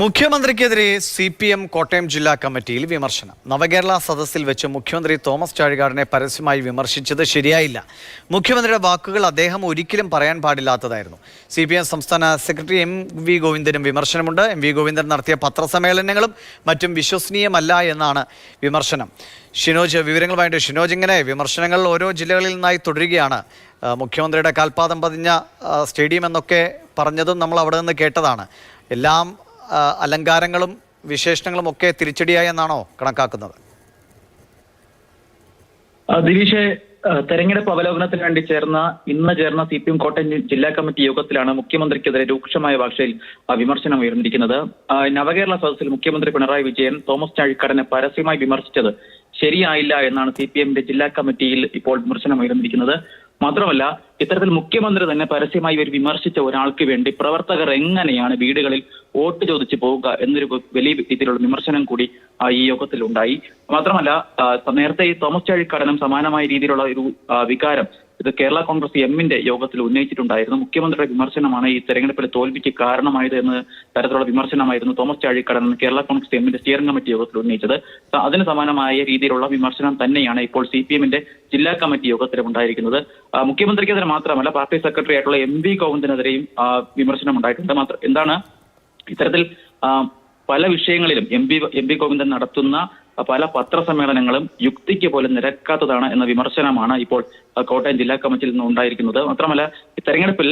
മുഖ്യമന്ത്രിക്കെതിരെ C P M Kottayam ജില്ലാ കമ്മിറ്റിയിൽ വിമർശനം. നവകേരള സദസ്സിൽ വെച്ച് മുഖ്യമന്ത്രി തോമസ് ചാഴികാടനെ പരസ്യമായി വിമർശിച്ചത് ശരിയായില്ല. മുഖ്യമന്ത്രിയുടെ വാക്കുകൾ അദ്ദേഹം ഒരിക്കലും പറയാൻ പാടില്ലാത്തതായിരുന്നു. സി പി എം സംസ്ഥാന സെക്രട്ടറി എം വി ഗോവിന്ദനും വിമർശനമുണ്ട്. എം വി ഗോവിന്ദൻ നടത്തിയ പത്രസമ്മേളനങ്ങളും മറ്റും വിശ്വസനീയമല്ല എന്നാണ് വിമർശനം. ഷിനോജ് വിവരങ്ങളുമായിട്ട് ഷിനോജ് ഇങ്ങനെ വിമർശനങ്ങൾ ഓരോ ജില്ലകളിൽ നിന്നായി തുടരുകയാണ്. മുഖ്യമന്ത്രിയുടെ കാൽപാദം പതിഞ്ഞ സ്റ്റേഡിയം എന്നൊക്കെ പറഞ്ഞതും നമ്മൾ അവിടെ നിന്ന് കേട്ടതാണ്. എല്ലാം അലങ്കാരങ്ങളും വിശേഷണങ്ങളും ഒക്കെ തിരിച്ചടിയായി എന്നാണോ കണക്കാക്കുന്നത്? ദിലീഷെ തെരഞ്ഞെടുപ്പ് അവലോകനത്തിന് വേണ്ടി ചേർന്ന ഇന്ന് ചേർന്ന സി പി എം കോട്ടയം ജില്ലാ കമ്മിറ്റി യോഗത്തിലാണ് മുഖ്യമന്ത്രിക്കെതിരെ രൂക്ഷമായ ഭാഷയിൽ വിമർശനം ഉയർന്നിരിക്കുന്നത്. നവകേരള സദസ്സിൽ മുഖ്യമന്ത്രി പിണറായി വിജയൻ തോമസ് ചാഴിക്കാടനെ പരസ്യമായി വിമർശിച്ചത് ശരിയായില്ല എന്നാണ് സി പി എമ്മിന്റെ ജില്ലാ കമ്മിറ്റിയിൽ ഇപ്പോൾ വിമർശനം ഉയർന്നിരിക്കുന്നത്. മാത്രമല്ല ഇത്തരത്തിൽ മുഖ്യമന്ത്രി തന്നെ പരസ്യമായി ഒരു വിമർശിച്ച ഒരാൾക്ക് വേണ്ടി പ്രവർത്തകർ എങ്ങനെയാണ് വീടുകളിൽ വോട്ട് ചോദിച്ചു പോവുക എന്നൊരു വലിയ രീതിയിലുള്ള വിമർശനം കൂടി ഈ യോഗത്തിൽ ഉണ്ടായി മാത്രമല്ല നേരത്തെ ഈ തോമസ് ചാഴിക്കാടനും സമാനമായ രീതിയിലുള്ള ഒരു വികാരം ഇത് കേരള കോൺഗ്രസ് എമ്മിന്റെ യോഗത്തിൽ ഉന്നയിച്ചിട്ടുണ്ടായിരുന്നു. മുഖ്യമന്ത്രിയുടെ വിമർശനമാണ് ഈ തെരഞ്ഞെടുപ്പിലെ തോൽവിക്ക് കാരണമായത് എന്ന് തരത്തിലുള്ള വിമർശനമായിരുന്നു തോമസ് ചാഴിക്കടൻ കേരള കോൺഗ്രസ് എമ്മിന്റെ സ്റ്റിയറിംഗ് കമ്മിറ്റി യോഗത്തിൽ ഉന്നയിച്ചത്. അതിന് സമാനമായ രീതിയിലുള്ള വിമർശനം തന്നെയാണ് ഇപ്പോൾ സി പി എമ്മിന്റെ ജില്ലാ കമ്മിറ്റി യോഗത്തിലും ഉണ്ടായിരിക്കുന്നത്. മുഖ്യമന്ത്രിക്കെതിരെ മാത്രമല്ല പാർട്ടി സെക്രട്ടറി ആയിട്ടുള്ള എം വി ഗോവിന്ദനെതിരെയും വിമർശനം ഉണ്ടായിട്ടുണ്ട്. മാത്രം എന്താണ് ഇത്തരത്തിൽ പല വിഷയങ്ങളിലും M P M P Govindan നടത്തുന്ന പല പത്രസമ്മേളനങ്ങളും യുക്തിക്ക് പോലും നിരക്കാത്തതാണ് എന്ന വിമർശനമാണ് ഇപ്പോൾ കോട്ടയം ജില്ലാ കമ്മിറ്റിയിൽ നിന്ന് ഉണ്ടായിരിക്കുന്നത്. മാത്രമല്ല തെരഞ്ഞെടുപ്പിൽ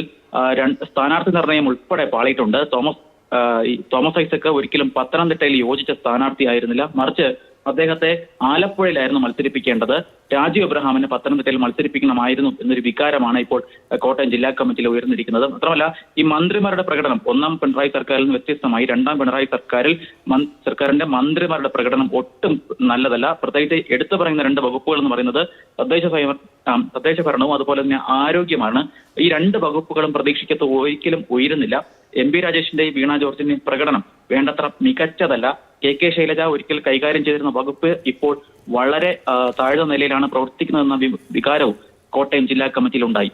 സ്ഥാനാർത്ഥി നിർണയം ഉൾപ്പെടെ പാളിയിട്ടുണ്ട്. തോമസ് തോമസ് ഐസക്ക് ഒരിക്കലും പത്തനംതിട്ടയിൽ യോജിച്ച സ്ഥാനാർത്ഥിയായിരുന്നില്ല മറിച്ച് അദ്ദേഹത്തെ ആലപ്പുഴയിലായിരുന്നു മത്സരിപ്പിക്കേണ്ടത്. രാജു എബ്രഹാമിന് പത്തനംതിട്ടയിൽ മത്സരിപ്പിക്കണമായിരുന്നു എന്നൊരു വികാരമാണ് ഇപ്പോൾ കോട്ടയം ജില്ലാ കമ്മിറ്റിയിൽ ഉയർന്നിരിക്കുന്നത്. മാത്രമല്ല ഈ മന്ത്രിമാരുടെ പ്രകടനം ഒന്നാം പിണറായി സർക്കാരിൽ നിന്ന് വ്യത്യസ്തമായി രണ്ടാം പിണറായി സർക്കാരിൽ സർക്കാരിന്റെ മന്ത്രിമാരുടെ പ്രകടനം ഒട്ടും നല്ലതല്ല. പ്രത്യേകിച്ച് എടുത്തു പറയുന്ന രണ്ട് വകുപ്പുകൾ എന്ന് പറയുന്നത് തദ്ദേശ തദ്ദേശ ഭരണവും അതുപോലെ തന്നെ ആരോഗ്യമാണ്. ഈ രണ്ട് വകുപ്പുകളും പ്രതീക്ഷിക്കത്ത് ഒരിക്കലും ഉയരുന്നില്ല. എം പി രാജേഷിന്റെയും വീണ ജോർജിന്റെയും പ്രകടനം വേണ്ടത്ര മികച്ചതല്ല. കെ കെ ശൈലജ ഒരിക്കൽ കൈകാര്യം ചെയ്തിരുന്ന വകുപ്പ് ഇപ്പോൾ വളരെ താഴ്ന്ന നിലയിലാണ് പ്രവർത്തിക്കുന്നതെന്ന വികാരവും കോട്ടയം ജില്ലാ കമ്മിറ്റിയിൽ ഉണ്ടായി